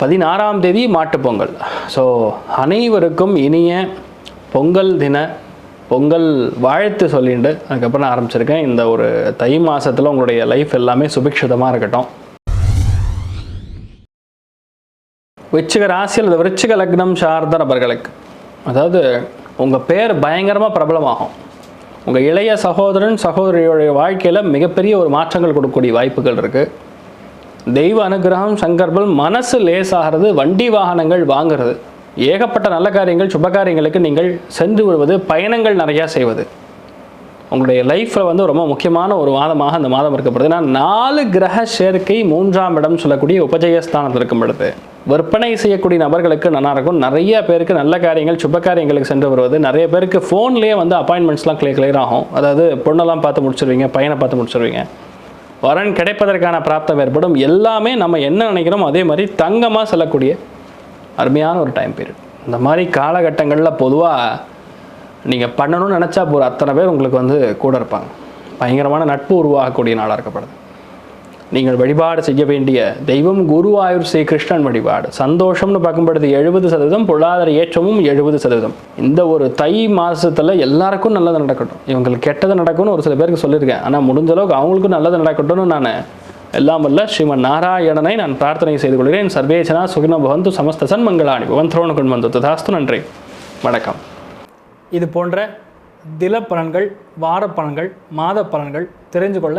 பதினாறாம் தேதி மாட்டுப்பொங்கல் ஸோ அனைவருக்கும் இனிய பொங்கல் தின பொங்கல் வாழ்த்து சொல்லிட்டு அதுக்கப்புறம் நான் ஆரம்பிச்சிருக்கேன். இந்த ஒரு தை மாதத்தில் உங்களுடைய லைஃப் எல்லாமே சுபிக்ஷிதமாக இருக்கட்டும். விச்சிக ராசியில் அல்லது விருச்சிக லக்னம் சார்ந்த நபர்களுக்கு அதாவது உங்கள் பேர் பயங்கரமாக பிரபலமாகும். உங்கள் இளைய சகோதரன் சகோதரியுடைய வாழ்க்கையில் மிகப்பெரிய ஒரு மாற்றங்கள் கொடுக்கக்கூடிய வாய்ப்புகள் இருக்குது தெய்வ அனுகிரகம் சங்கர்பல் மனசு லேசாகிறது வண்டி வாகனங்கள் வாங்குறது. ஏகப்பட்ட நல்ல காரியங்கள் சுப காரியங்களுக்கு நீங்கள் சென்று வருவது பயணங்கள் நிறையா செய்வது. உங்களுடைய லைஃப்பில் வந்து ரொம்ப முக்கியமான ஒரு மாதமாக அந்த மாதம் இருக்கப்படுது ஏன்னா நாலு கிரக சேர்க்கை மூன்றாம் இடம் சொல்லக்கூடிய உபஜயஸ்தானத்தில் இருக்கும் பொழுது விற்பனை செய்யக்கூடிய நபர்களுக்கு நல்லா இருக்கும். நிறைய பேருக்கு நல்ல காரியங்கள் சுப காரியங்களுக்கு சென்று வருவது. நிறைய பேருக்கு ஃபோன்லேயே வந்து அப்பாயின்மெண்ட்ஸ்லாம் கிளியர் கிளியர் ஆகும். அதாவது பொண்ணெல்லாம் பார்த்து முடிச்சிருவீங்க பையனை பார்த்து முடிச்சிருவீங்க. வரன் கிடைப்பதற்கான பிராப்தம் ஏற்படும். எல்லாமே நம்ம என்ன நினைக்கிறோமோ அதே மாதிரி தங்கமாக செல்லக்கூடிய அருமையான ஒரு டைம் பீரியட் இந்த மாதிரி காலகட்டங்களில் பொதுவாக நீங்கள் பண்ணணும்னு நினச்சா போகிற அத்தனை பேர் உங்களுக்கு வந்து கூட இருப்பாங்க. பயங்கரமான நட்பு உருவாகக்கூடிய நாளாக இருக்கப்படுது. நீங்கள் வழிபாடு செய்ய வேண்டிய தெய்வம் குருவாயூர் ஸ்ரீ கிருஷ்ணன் வழிபாடு. சந்தோஷம்னு பார்க்கும்படுது எழுபது சதவீதம் பொருளாதார ஏற்றமும் எழுபது சதவீதம். இந்த ஒரு தை மாதத்தில் எல்லாருக்கும் நல்லது நடக்கட்டும். இவங்களுக்கு கெட்டது நடக்கும்னு ஒரு சில பேருக்கு சொல்லியிருக்கேன். ஆனால் முடிஞ்ச அளவுக்கு அவங்களுக்கும் நல்லது நடக்கட்டும்னு நான் எல்லாம் வல்ல ஸ்ரீமன் நாராயணனை நான் பிரார்த்தனை செய்து கொள்கிறேன். சர்வேச்சனா சுகின பவந்து சமஸ்த சன்மங்களாணி பவந்த்ரோண வந்து ததாஸ்து. நன்றி. வணக்கம். இது போன்ற தில பலன்கள் வார பலன்கள் மாத பலன்கள் தெரிஞ்சு கொள்ள